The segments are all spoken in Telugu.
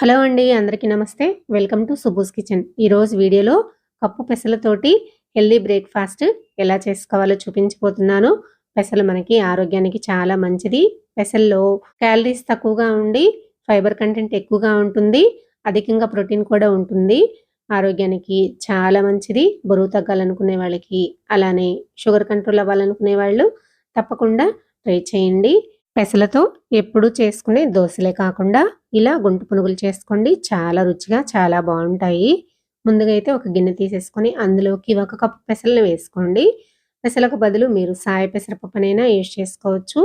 హలో అండి అందరికీ నమస్తే. Welcome to Subu's kitchen. ఈరోజు వీడియోలో కప్పు పెసలతోటి హెల్దీ బ్రేక్ఫాస్ట్ ఎలా చేసుకోవాలో చూపించబోతున్నాను. పెసలు మనకి ఆరోగ్యానికి చాలా మంచిది. పెసల్లో క్యాలరీస్ తక్కువగా ఉండి ఫైబర్ కంటెంట్ ఎక్కువగా ఉంటుంది అధికంగా ప్రోటీన్ కూడా ఉంటుంది. ఆరోగ్యానికి చాలా మంచిది. బరువు తగ్గాలనుకునే వాళ్ళకి అలానే షుగర్ కంట్రోల్ అవ్వాలనుకునే వాళ్ళు తప్పకుండా ట్రై చేయండి. పెసలతో ఎప్పుడు చేసుకునే దోశలే కాకుండా ఇలా గుంటు పునుగులు చేసుకోండి. చాలా రుచిగా చాలా బాగుంటాయి. ముందుగా అయితే ఒక గిన్నె తీసేసుకొని అందులోకి ఒక కప్పు పెసలను వేసుకోండి. పెసలకు బదులు మీరు సాయ పెసరపప్పునైనా యూజ్ చేసుకోవచ్చు.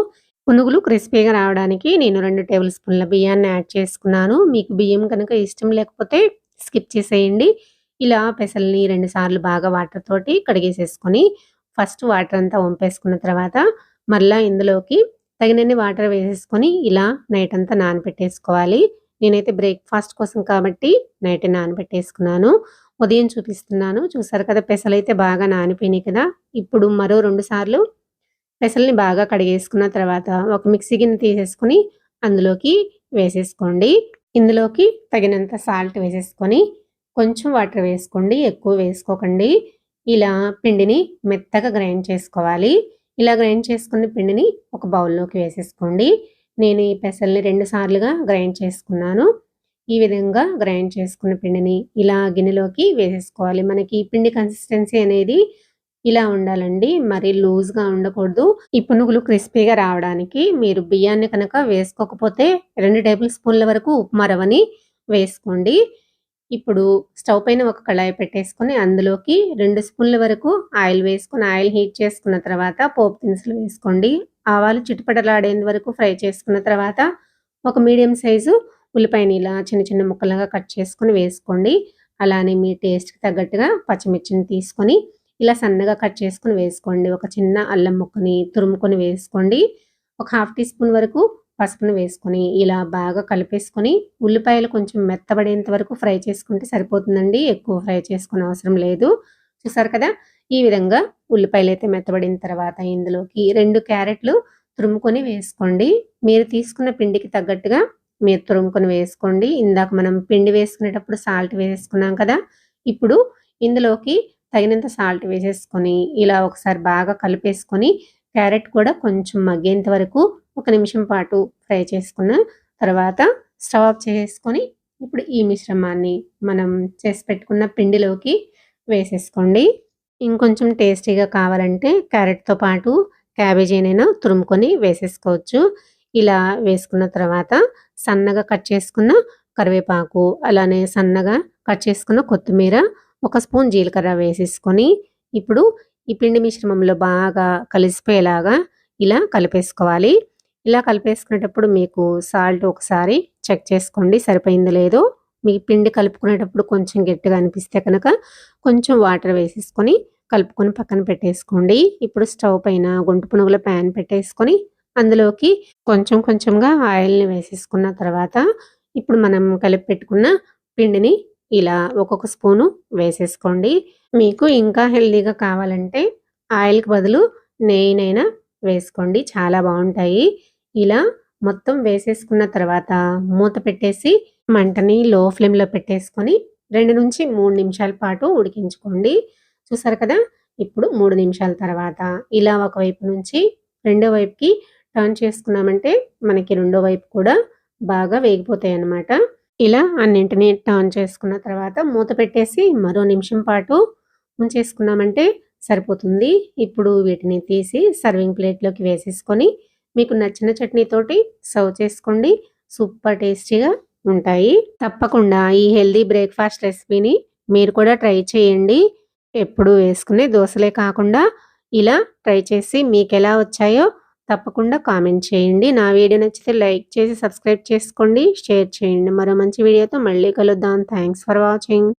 పునుగులు క్రిస్పీగా రావడానికి నేను రెండు టేబుల్ స్పూన్ల బియ్యాన్ని యాడ్ చేసుకున్నాను. మీకు బియ్యం కనుక ఇష్టం లేకపోతే స్కిప్ చేసేయండి. ఇలా పెసల్ని రెండు సార్లు బాగా వాటర్ తోటి కడిగేసేసుకొని ఫస్ట్ వాటర్ అంతా వంపేసుకున్న తర్వాత మళ్ళీ ఇందులోకి తగినన్ని వాటర్ వేసేసుకొని ఇలా నైట్ అంతా నానబెట్టేసుకోవాలి. నేనైతే బ్రేక్ఫాస్ట్ కోసం కాబట్టి నైట్ నానబెట్టేసుకున్నాను. ఉదయం చూపిస్తున్నాను. చూసారు కదా పెసలు అయితే బాగా నానిపోయినాయి కదా. ఇప్పుడు మరో రెండు సార్లు పెసల్ని బాగా కడిగేసుకున్న తర్వాత ఒక మిక్సీ గిన్నె తీసేసుకొని అందులోకి వేసేసుకోండి. ఇందులోకి తగినంత సాల్ట్ వేసేసుకొని కొంచెం వాటర్ వేసుకోండి. ఎక్కువ వేసుకోకండి. ఇలా పిండిని మెత్తగా గ్రైండ్ చేసుకోవాలి. ఇలా గ్రైండ్ చేసుకున్న పిండిని ఒక బౌల్లోకి వేసేసుకోండి. నేను ఈ పెసల్ని రెండు సార్లుగా గ్రైండ్ చేసుకున్నాను. ఈ విధంగా గ్రైండ్ చేసుకున్న పిండిని ఇలా గిన్నెలోకి వేసేసుకోవాలి. మనకి పిండి కన్సిస్టెన్సీ అనేది ఇలా ఉండాలండి. మరి లూజ్గా ఉండకూడదు. ఈ పునుగులు క్రిస్పీగా రావడానికి మీరు బియ్యాన్ని కనుక వేసుకోకపోతే రెండు టేబుల్ స్పూన్ల వరకు ఉప్మా రవ్వని వేసుకోండి. ఇప్పుడు స్టవ్ పైన ఒక కళాయి పెట్టేసుకొని అందులోకి రెండు స్పూన్ల వరకు ఆయిల్ వేసుకొని ఆయిల్ హీట్ చేసుకున్న తర్వాత పోపు దినుసులు వేసుకోండి. ఆవాలు చిట్టుపడలాడేంత వరకు ఫ్రై చేసుకున్న తర్వాత ఒక మీడియం సైజు ఉల్లిపాయని ఇలా చిన్న చిన్న ముక్కలుగా కట్ చేసుకొని వేసుకోండి. అలానే మీ టేస్ట్కి తగ్గట్టుగా పచ్చిమిర్చిని తీసుకొని ఇలా సన్నగా కట్ చేసుకొని వేసుకోండి. ఒక చిన్న అల్లం ముక్కని తురుముకొని వేసుకోండి. ఒక హాఫ్ టీ స్పూన్ వరకు పసుపును వేసుకొని ఇలా బాగా కలిపేసుకొని ఉల్లిపాయలు కొంచెం మెత్తబడేంత వరకు ఫ్రై చేసుకుంటే సరిపోతుందండి. ఎక్కువ ఫ్రై చేసుకునే అవసరం లేదు. చూసారు కదా? ఈ విధంగా ఉల్లిపాయలు అయితే మెత్తబడిన తర్వాత ఇందులోకి రెండు క్యారెట్లు తురుముకొని వేసుకోండి. మీరు తీసుకున్న పిండికి తగ్గట్టుగా మీరు తురుముకొని వేసుకోండి. ఇందాక మనం పిండి వేసుకునేటప్పుడు సాల్ట్ వేసుకున్నాం కదా? ఇప్పుడు ఇందులోకి తగినంత సాల్ట్ వేసేసుకొని ఇలా ఒకసారి బాగా కలిపేసుకొని క్యారెట్ కూడా కొంచెం మగ్గేంత వరకు ఒక నిమిషం పాటు ఫ్రై చేసుకున్న తర్వాత స్టవ్ ఆఫ్ చేసుకొని ఇప్పుడు ఈ మిశ్రమాన్ని మనం చేసి పెట్టుకున్న పిండిలోకి వేసేసుకోండి. ఇంకొంచెం టేస్టీగా కావాలంటే క్యారెట్తో పాటు క్యాబేజీనైనా తురుముకొని వేసేసుకోవచ్చు. ఇలా వేసుకున్న తర్వాత సన్నగా కట్ చేసుకున్న కరివేపాకు అలానే సన్నగా కట్ చేసుకున్న కొత్తిమీర ఒక స్పూన్ జీలకర్ర వేసేసుకొని ఇప్పుడు ఈ పిండి మిశ్రమంలో బాగా కలిసిపోయేలాగా ఇలా కలిపేసుకోవాలి. ఇలా కలిపేసుకునేటప్పుడు మీకు సాల్ట్ ఒకసారి చెక్ చేసుకోండి సరిపోయిందో లేదో. మీ పిండి కలుపుకునేటప్పుడు కొంచెం గట్టిగా అనిపిస్తే కనుక కొంచెం వాటర్ వేసేసుకొని కలుపుకొని పక్కన పెట్టేసుకోండి. ఇప్పుడు స్టవ్ పైన గుంటు పునుగుల ప్యాన్ పెట్టేసుకొని అందులోకి కొంచెం కొంచెంగా ఆయిల్ని వేసేసుకున్న తర్వాత ఇప్పుడు మనం కలిపి పెట్టుకున్న పిండిని ఇలా ఒక్కొక్క స్పూను వేసేసుకోండి. మీకు ఇంకా హెల్దీగా కావాలంటే ఆయిల్కి బదులు నెయ్యినైనా వేసుకోండి. చాలా బాగుంటాయి. ఇలా మొత్తం వేసేసుకున్న తర్వాత మూత పెట్టేసి మంటని లో ఫ్లేమ్లో పెట్టేసుకొని రెండు నుంచి మూడు నిమిషాల పాటు ఉడికించుకోండి. చూసారు కదా? ఇప్పుడు మూడు నిమిషాల తర్వాత ఇలా ఒకవైపు నుంచి రెండో వైపుకి టర్న్ చేసుకున్నామంటే మనకి రెండో వైపు కూడా బాగా వేగిపోతాయి అన్నమాట ఇలా అన్నింటినీ టర్న్ చేసుకున్న తర్వాత మూత పెట్టేసి మరో నిమిషం పాటు ఉంచేసుకున్నామంటే సరిపోతుంది. ఇప్పుడు వీటిని తీసి సర్వింగ్ ప్లేట్లోకి వేసేసుకొని మీకు నచ్చిన చట్నీతోటి సర్వ్ చేసుకోండి. సూపర్ టేస్టీగా ఉంటాయి. తప్పకుండా ఈ హెల్దీ బ్రేక్ఫాస్ట్ రెసిపీని మీరు కూడా ట్రై చేయండి. ఎప్పుడు వేసుకునే దోశలే కాకుండా ఇలా ట్రై చేసి మీకు ఎలా వచ్చాయో తప్పకుండా కామెంట్ చేయండి. నా వీడియో నచ్చితే లైక్ చేసి సబ్స్క్రైబ్ చేసుకోండి. షేర్ చేయండి. మరో మంచి వీడియోతో మళ్ళీ కలుద్దాం. Thanks for watching.